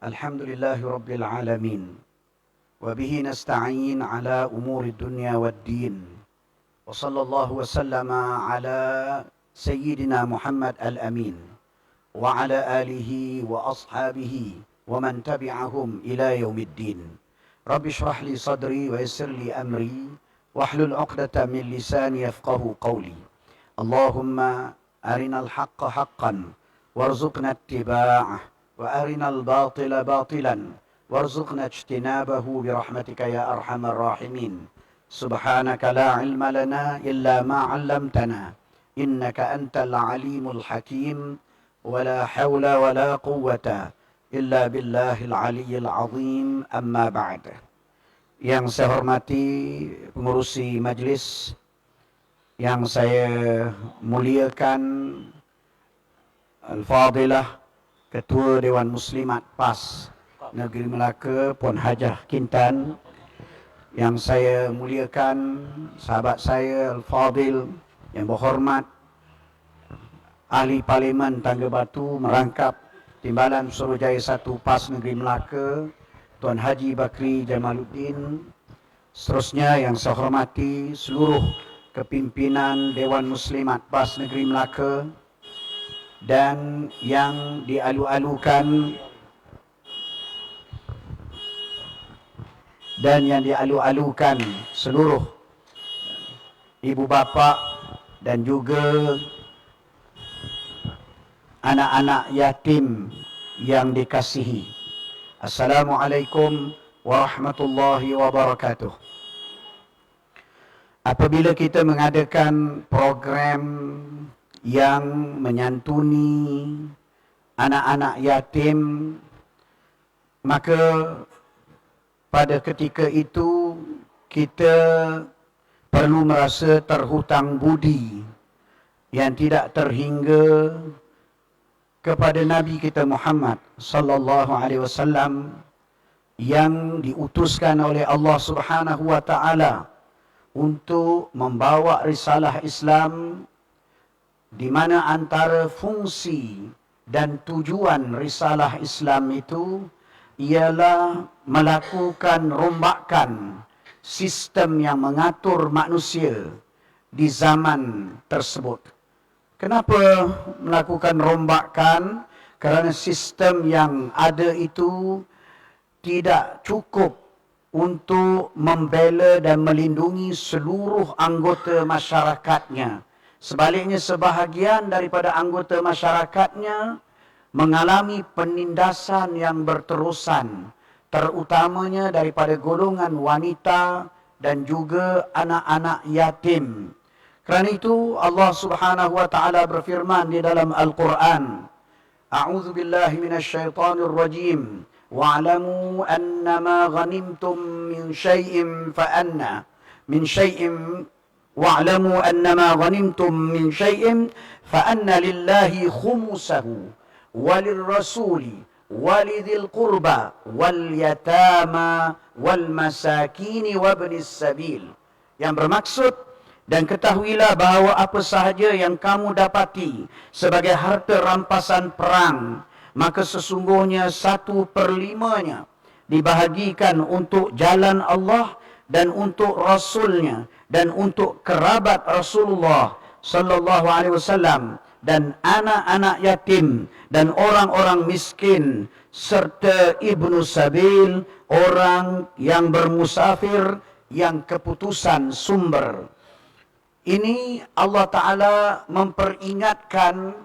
الحمد لله رب العالمين. وبه نستعين على أمور الدنيا والدين. وصلى الله وسلم على سيدنا محمد الأمين. وعلى آله وأصحابه ومن تبعهم إلى يوم الدين. رب اشرح لي صدري ويسر لي أمري. واحلل عقدة من لساني يفقه قولي. اللهم أرنا الحق حقا وارزقنا اتباعه. وأرنا الباطل باطلا. وارزقنا اجتنابه برحمتك يا أرحم الراحمين. سبحانك لا علم لنا إلا ما علمتنا. إنك أنت العليم الحكيم. ولا حول ولا قوة إلا بالله العلي العظيم. أما بعد. Yang saya hormati pengurusi majlis yang saya muliakan Al-Fadilah Ketua Dewan Muslimat PAS Negeri Melaka Puan Hajah Kintan. Yang saya muliakan sahabat saya Al-Fadil yang berhormat Ahli Parlimen Tangga Batu merangkap Timbalan Suruhjaya 1 PAS Negeri Melaka Tuan Haji Bakri Jamaluddin. Seterusnya yang saya hormati seluruh kepimpinan Dewan Muslimat PAS Negeri Melaka dan yang dialu-alukan dan yang dialu-alukan seluruh ibu bapa dan juga anak-anak yatim yang dikasihi. Assalamualaikum warahmatullahi wabarakatuh. Apabila kita mengadakan program yang menyantuni anak-anak yatim. Maka pada ketika itu kita perlu merasa terhutang budi yang tidak terhingga kepada nabi kita Muhammad sallallahu alaihi wasallam yang diutuskan oleh Allah Subhanahu wa taala untuk membawa risalah Islam di mana antara fungsi dan tujuan risalah Islam itu ialah melakukan rombakan sistem yang mengatur manusia di zaman tersebut. Kenapa melakukan rombakan? Kerana sistem yang ada itu tidak cukup untuk membela dan melindungi seluruh anggota masyarakatnya Sebaliknya sebahagian daripada anggota masyarakatnya mengalami penindasan yang berterusan terutamanya daripada golongan wanita dan juga anak-anak yatim. Kerana itu Allah Subhanahu wa taala berfirman di dalam Al-Quran, A'udzu billahi minasyaitonir rajim. Wa'lamu annama ghanimtum min syai'in fa anna min syai'in واعلموا أن ما غنمتم من شيء فأن لله خمسه وللرسول ولذي القربى واليتامى والمساكين وابن السبيل yang bermaksud dan ketahuilah bahawa apa sahaja yang kamu dapati sebagai harta rampasan perang maka sesungguhnya satu perlimanya dibahagikan untuk jalan Allah dan untuk Rasulnya dan untuk kerabat Rasulullah sallallahu alaihi wasallam dan anak-anak yatim dan orang-orang miskin serta ibnu sabil orang yang bermusafir yang keputusan sumber. Ini Allah taala memperingatkan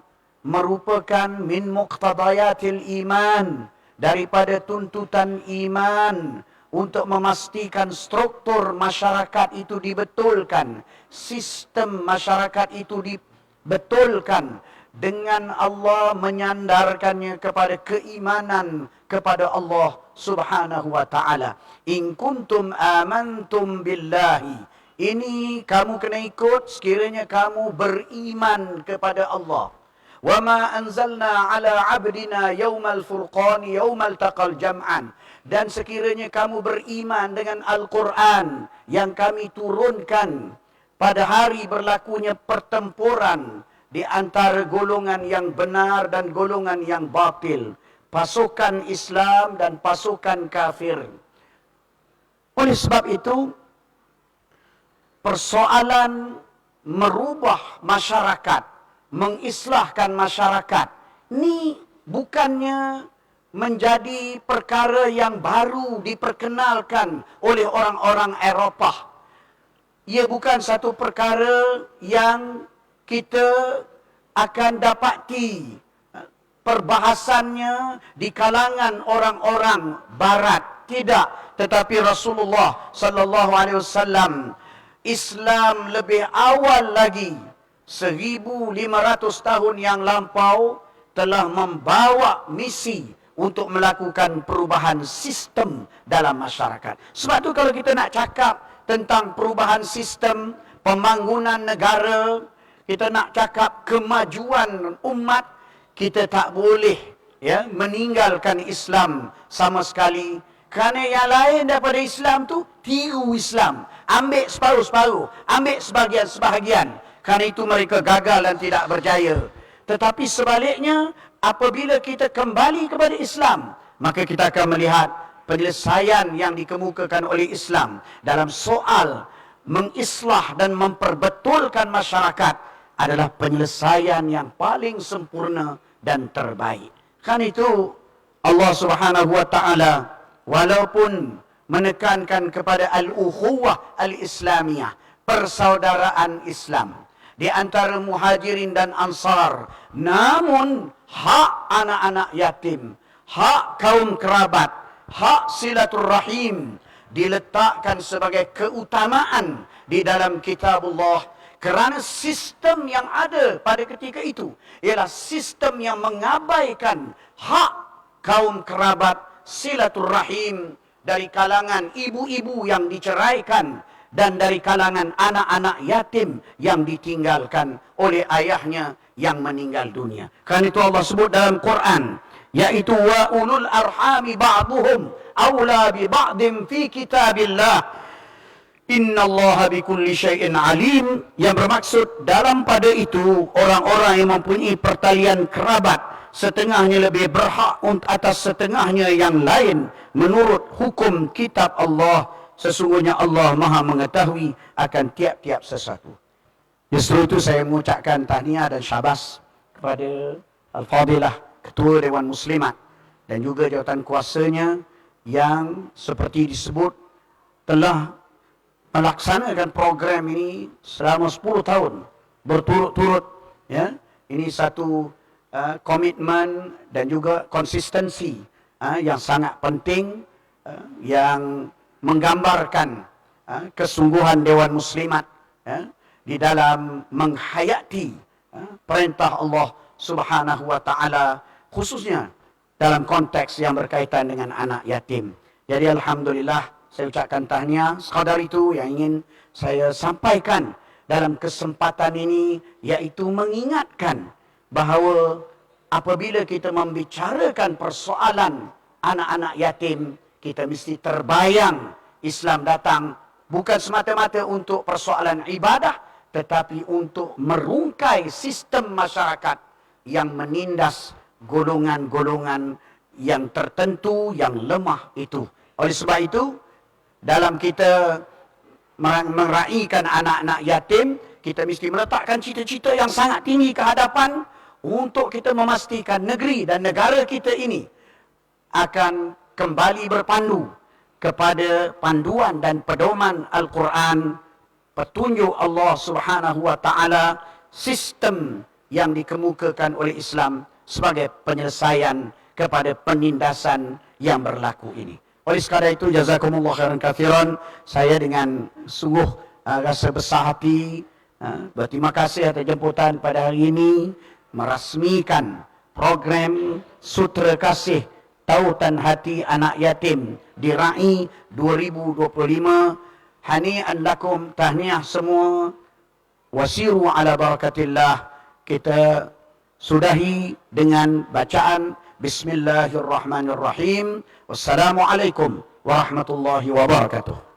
merupakan min muqtadayatil iman daripada tuntutan iman untuk memastikan struktur masyarakat itu dibetulkan, sistem masyarakat itu dibetulkan dengan Allah menyandarkannya kepada keimanan kepada Allah Subhanahu wa taala. In kuntum amantum billahi. Ini kamu kena ikut sekiranya kamu beriman kepada Allah. Wa ma anzalna ala abdina yaumal furqan yaumal taqal jam'an dan sekiranya kamu beriman dengan Al-Quran yang kami turunkan pada hari berlakunya pertempuran di antara golongan yang benar dan golongan yang batil. pasukan Islam dan pasukan kafir. Oleh sebab itu, persoalan merubah masyarakat, mengislahkan masyarakat, ni bukannya menjadi perkara yang baru diperkenalkan oleh orang-orang Eropah. Ia bukan satu perkara yang kita akan dapati perbahasannya di kalangan orang-orang barat. Tidak, tetapi Rasulullah sallallahu alaihi wasallam Islam lebih awal lagi 1500 tahun yang lampau telah membawa misi untuk melakukan perubahan sistem dalam masyarakat. Sebab tu kalau kita nak cakap tentang perubahan sistem, pembangunan negara, kita nak cakap kemajuan umat, kita tak boleh ya meninggalkan Islam sama sekali. Kerana yang lain daripada Islam tu tiru Islam, ambil separuh-separuh, ambil sebahagian-sebahagian. Kerana itu mereka gagal dan tidak berjaya. Tetapi sebaliknya, apabila kita kembali kepada Islam, maka kita akan melihat penyelesaian yang dikemukakan oleh Islam dalam soal mengislah dan memperbetulkan masyarakat adalah penyelesaian yang paling sempurna dan terbaik. Kan itu Allah Subhanahu wa taala walaupun menekankan kepada al-ukhuwah al-islamiyah, persaudaraan Islam di antara muhajirin dan ansar. Namun hak anak-anak yatim, hak kaum kerabat, hak silaturrahim diletakkan sebagai keutamaan di dalam kitabullah kerana sistem yang ada pada ketika itu ialah sistem yang mengabaikan hak kaum kerabat silaturrahim dari kalangan ibu-ibu yang diceraikan dan dari kalangan anak-anak yatim yang ditinggalkan oleh ayahnya yang meninggal dunia. Karena itu Allah sebut dalam Quran, yaitu wa ulul arhami ba'duhum awla bi ba'din fi kitabillah. Inna Allah bi kulli syai'in alim yang bermaksud dalam pada itu orang-orang yang mempunyai pertalian kerabat setengahnya lebih berhak untuk atas setengahnya yang lain menurut hukum kitab Allah sesungguhnya Allah maha mengetahui akan tiap-tiap sesuatu. Justru itu saya mengucapkan tahniah dan syabas kepada Al-Fadilah, Ketua Dewan Muslimat dan juga jawatan kuasanya yang seperti disebut telah melaksanakan program ini selama 10 tahun berturut-turut ya ini satu uh, komitmen dan juga konsistensi uh, yang sangat penting uh, yang menggambarkan uh, kesungguhan Dewan Muslimat uh, di dalam menghayati uh, perintah Allah Subhanahu wa taala khususnya dalam konteks yang berkaitan dengan anak yatim. Jadi alhamdulillah saya ucapkan tahniah sekadar itu yang ingin saya sampaikan dalam kesempatan ini yaitu mengingatkan bahawa apabila kita membicarakan persoalan anak-anak yatim kita mesti terbayang Islam datang bukan semata-mata untuk persoalan ibadah tetapi untuk merungkai sistem masyarakat yang menindas golongan-golongan yang tertentu yang lemah itu. Oleh sebab itu dalam kita meraikan anak-anak yatim kita mesti meletakkan cita-cita yang sangat tinggi ke hadapan untuk kita memastikan negeri dan negara kita ini akan kembali berpandu kepada panduan dan pedoman Al-Quran, petunjuk Allah Subhanahu wa taala, sistem yang dikemukakan oleh Islam sebagai penyelesaian kepada penindasan yang berlaku ini. Oleh sekadar itu jazakumullah khairan katsiran, saya dengan sungguh uh, rasa besar hati uh, berterima kasih atas jemputan pada hari ini merasmikan program Sutra Kasih tautan hati anak yatim di RAI 2025 hani'an lakum tahniah semua. Wasiru ala barakatillah. Kita sudahi dengan bacaan bismillahirrahmanirrahim. Wassalamualaikum warahmatullahi wabarakatuh